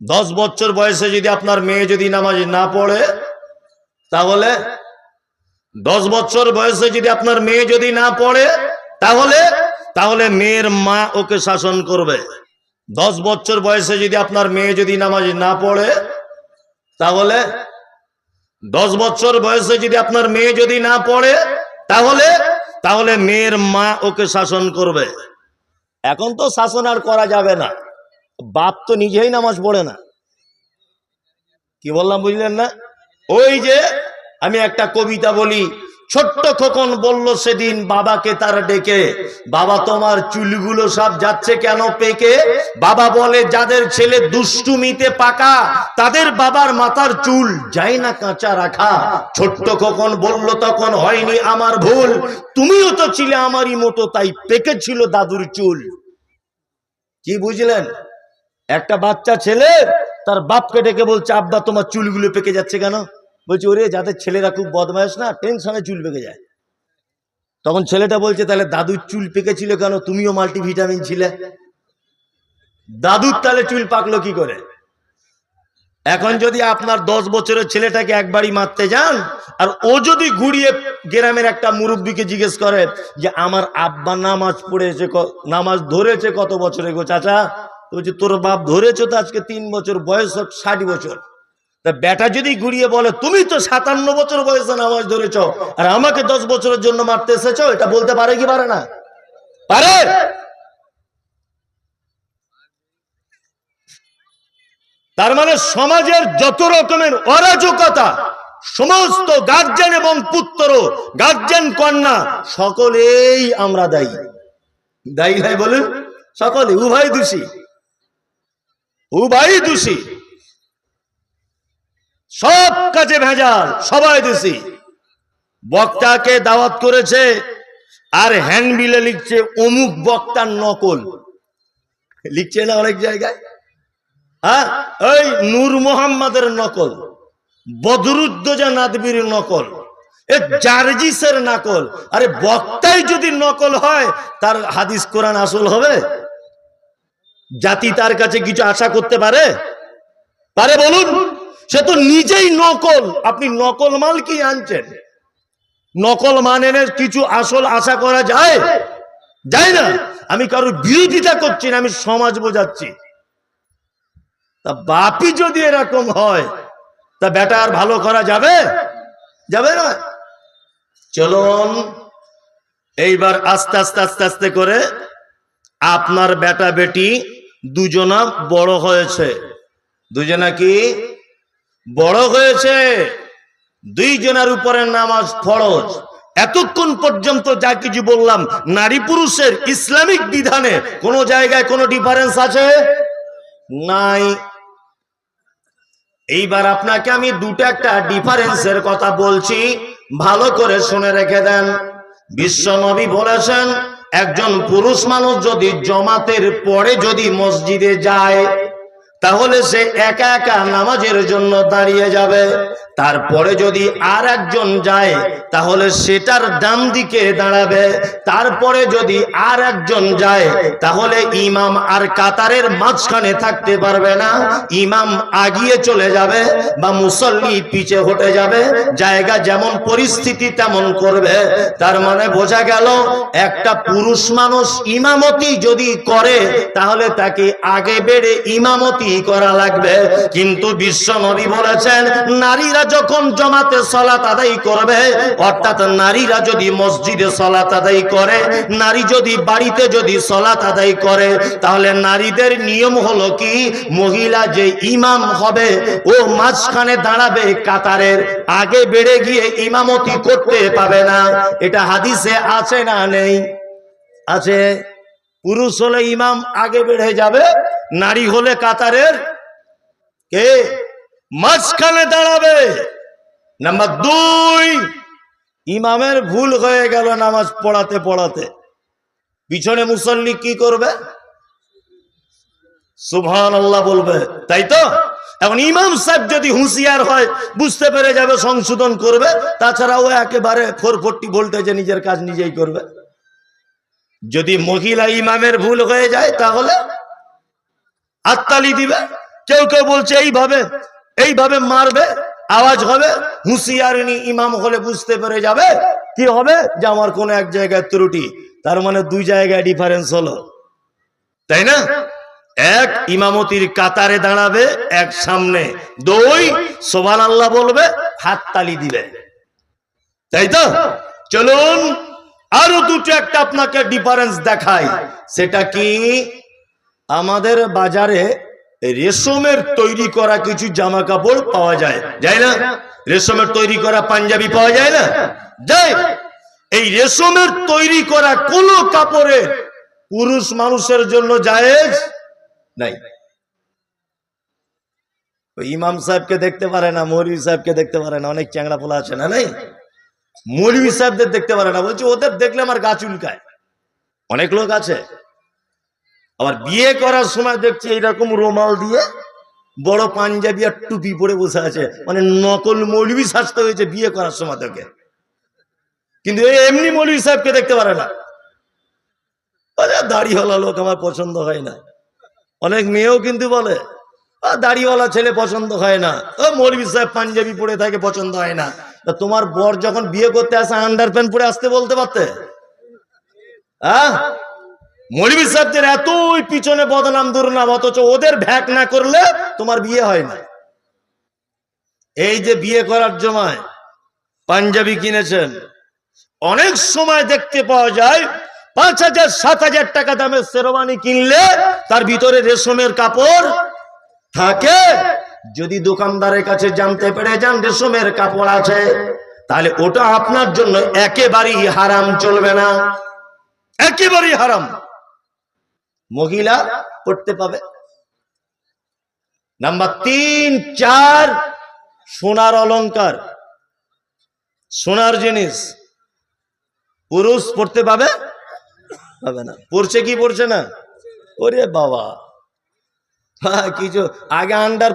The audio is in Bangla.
দশ বছর বয়সে যদি আপনার মেয়ে যদি নামাজ না পড়ে, তাহলে দশ বছর বয়সে যদি আপনার মেয়ে যদি না পড়ে, তাহলে তাহলে মেয়ের মা ওকে শাসন করবে। দশ বছর বয়সে যদি আপনার মেয়ে যদি নামাজ না পড়ে, তাহলে দশ বছর বয়সে যদি আপনার মেয়ে যদি না পড়ে, তাহলে তাহলে মেয়ের মা ওকে শাসন করবে। এখন তো শাসন আর করা যাবে না। বাপ তো নিজেই নামাজ পড়ে না। কি বললাম বুঝলেন না? ওই যে আমি একটা কবিতা বলি, ছোট্ট খোকন বলল সেদিন বাবাকে তার ডেকে, বাবা, তোমার চুলগুলো সব যাচ্ছে কেন পেকে? বাবা বলে, যাদের ছেলে দুষ্টুমিতে পাকা, তাদের বাবার মাথার চুল যায় না কাঁচা রাখা। ছোট্ট খোকন বলল, তখন হয়নি আমার ভুল, তুমিও তো ছিলে আমারই মতো, তাই পেকেছিল দাদুর চুল। কি বুঝলেন? একটা বাচ্চা ছেলে, তার বাপকে ডেকে বলছে, আব্বা, তোমার চুলগুলো পেকে যাচ্ছে কেন? বলছে, ওরে, যাদের ছেলেরা খুব বদমাস না, টেনশনে চুল পেকে যায়। তখন ছেলেটা বলছে, তাহলে দাদুর চুল পেকেছিল কেন? তুমিও মাল্টিভিটামিন ছিলে। দাদুর তাহলে চুল পাকলো কি করে? এখন যদি আপনার দশ বছরের ছেলেটাকে একবারই মারতে যান, আর ও যদি ঘুরিয়ে গ্রামের একটা মুরব্বীকে জিজ্ঞেস করে যে, আমার আব্বা নামাজ পড়েছে নামাজ ধরেছে কত বছরে গো, চাচা? বলছে, তোর বাপ ধরেছে তো আজকে তিন বছর বয়স ষাট বছর। তা বেটা যদি ঘুরিয়ে বলে, তুমি তো সাতান্ন বছর বয়সে নামাজ ধরেছ আর আমাকে দশ বছরের জন্য মারতে এসেছ? এটা বলতে পারে কি পারে না? পারে! তার মানে সমাজের যত রকমের অরাজকতা, সমস্ত গার্জেন এবং পুত্র গার্জেন কন্যা, সকলেই আমরা দায়ী। দায়ী ভাই বলুন সকলে উভয় দোষী। উভয় দোষী। সব কাজে ভেজাল, সবাই দোষী। বক্তাকে দাওয়াত করেছে আর হ্যান্ডবিলে লিখছে অমুক বক্তার নকল। লিখছে না অনেক জায়গায়? হ্যাঁ? ওই নূর মোহাম্মদের নকল, বদরুদ্দোজা নাদবির নকল, এ জার্জিসের নকল। আরে বক্তাই যদি নকল হয়, তার হাদিস কোরআন আসল হবে? জাতি তার কাছে কিছু আশা করতে পারে? পারে বলুন। সে তো নিজেই নকল। আপনি নকল মাল কি আনছেন? নকল মান এনে কিছু আসল আশা করা যায়? যায় না। আমি কারোর বিরোধিতা করছি না, আমি সমাজ বোঝাচ্ছি। তা বাপি যদি এরকম হয়, তা বেটা আর ভালো করা যাবে? যাবে না। চলুন, এইবার আস্তে আস্তে আস্তে আস্তে করে আপনার বেটা বেটি দুজনা বড় হয়েছে। দুজনা কি? বড় হয়েছে। দুইজনের উপরে নামাজ ফরজ। এতক্ষণ পর্যন্ত যা কিছু বললাম, নারী পুরুষের ইসলামিক বিধানে কোন জায়গায় কোনো ডিফারেন্স আছে? নাই। এইবার আপনাকে আমি দুটো একটা ডিফারেন্সের কথা বলছি। ভালো করে শুনে রেখে দেন। বিশ্ব নবী বলেছেন একজন পুরুষ মানুষ যদি জমাতের পরে যদি মসজিদে যায়, তাহলে সে একা একা নামাজের জন্য দাঁড়িয়ে যাবে। তারপরে যদি আর একজন যায়, তাহলে সেটার ডান দিকে দাঁড়াবে। তারপরে যদি আর একজন যায়, তাহলে ইমাম আর কাতারের মাঝখানে থাকতে পারবে না। ইমাম আগিয়ে চলে যাবে বা মুসল্লি পিছে হটে যাবে। জায়গা যেমন পরিস্থিতি তেমন করবে। তার মানে বোঝা গেল, একটা পুরুষ মানুষ ইমামতি যদি করে, তাহলে তাকে আগে বেড়ে ইমামতি করা লাগবে। কিন্তু বিশ্ব নবী বলেছেন, নারীরা যখন জমাতে সলাত আদায় করবে, অর্থাৎ নারীরা যদি মসজিদে সলাত আদায় করে, নারী যদি বাড়িতে যদি সলাত আদায় করে, তাহলে নারীদের নিয়ম হলো কি? মহিলা যে ইমাম হবে, ও মাঝখানে দাঁড়াবে কাতারের, আগে বেড়ে গিয়ে ইমামতি করতে পাবে না। এটা হাদিসে আছে না নেই? আছে। পুরুষ হলে ইমাম আগে বেড়ে যাবে, নারী হলে কাতারের কে? মাঝখানে দাঁড়াবে। নাম্বার দুই, ইমামের ভুল হয়ে গেল নামাজ পড়াতে পড়াতে। পিছনে মুসল্লি কি করবে? সুবহান আল্লাহ বলবে। তাই তো? এখন ইমাম সাহেব যদি হুঁশিয়ার হয়, বুঝতে পেরে যাবে, সংশোধন করবে, তাছাড়াও একেবারে ফোর ফোরটি ভোল্টেজে নিজের কাজ নিজেই করবে। যদি মহিলা ইমামের ভুল হয়ে যায়, তাহলে হাততালি দিবে। কেউ কেউ বলছে, এইভাবে এইভাবে মারবে, আওয়াজ হবে, হুঁশিয়ারিনী ইমাম হলে বুঝতে পেরে যাবে। কি হবে? যে আমার কোন এক জায়গায় ত্রুটি, তার মানে দুই জায়গায় ডিফারেন্স হলো। তাই না? এক ইমামতির কাতারে দাঁড়াবে, এক সামনে। দুই সোবান আল্লাহ বলবে হাত তালি দিবে। তাই তো? চলুন, আরও দুটো একটা আপনাকে ডিফারেন্স দেখাই। সেটা কি? আমাদের বাজারে রেশমের তৈরি করা কিছু জামা কাপড় পাওয়া যায়। যায় না? রেশমের তৈরি করা পাঞ্জাবি পাওয়া যায় না? যায়। এই রেশমের তৈরি করা কোন কাপড়ে পুরুষ মানুষের জন্য জায়েজ নাই। ইমাম সাহেবকে দেখতে পারে না মৌলী সাহেবকে দেখতে পারে না, অনেক চ্যাংড়া পোলা আছে না নাই? মৌলী সাহেবদের দেখতে পারে না, বলছি, ওদের দেখলে আমার গা চুলকায়। অনেক লোক আছে। আবার বিয়ে করার সময় দেখছি এইরকম রোমাল দিয়ে বড় পাঞ্জাবি আর টুপি পরে বসে আছে। মানে নকল মৌলবি সাজতে হয়েছে বিয়ে করার সময় থেকে কিন্তু এই এমনি মৌলবি সাহেবকে দেখতে পারে না। দাড়িওয়ালা লোক আমার পছন্দ হয় না। অনেক মেয়েও কিন্তু বলে "আ, দাড়িওয়ালা ছেলে পছন্দ হয় না। ও মৌলবি সাহেব পাঞ্জাবি পরে থাকে পছন্দ হয় না। তা তোমার বর যখন বিয়ে করতে আসে আন্ডার প্যান্ট পরে আসতে বলতে পারতে? হ্যাঁ মৌলবি সাহেবদের এতই পিছনে বদনাম দুর্নাম, অথচ ওদের ভ্যাক না করলে তোমার বিয়ে হয় না। এই যে বিয়ে করার সময় পাঞ্জাবি কিনেছেন, অনেক সময় দেখতে পাওয়া যায়, পাঁচ হাজার, সাত হাজার টাকা দামের শেরওয়ানি কিনলে তার ভিতরে রেশমের কাপড় থাকে। যদি দোকানদারের কাছে জানতে পেরে যান রেশমের কাপড় আছে, তাহলে ওটা আপনার জন্য একেবারেই হারাম চলবে না। একেবারেই হারাম। মহিলা পড়তে পাবে। নাম্বার তিন, চার, সোনার অলঙ্কার সোনার জিনিস। পুরুষ পড়তে পাবে? পাবে না। পড়ছে কি পড়ছে না? ওরে বাবা। হ্যাঁ কিছু আগে আন্ডার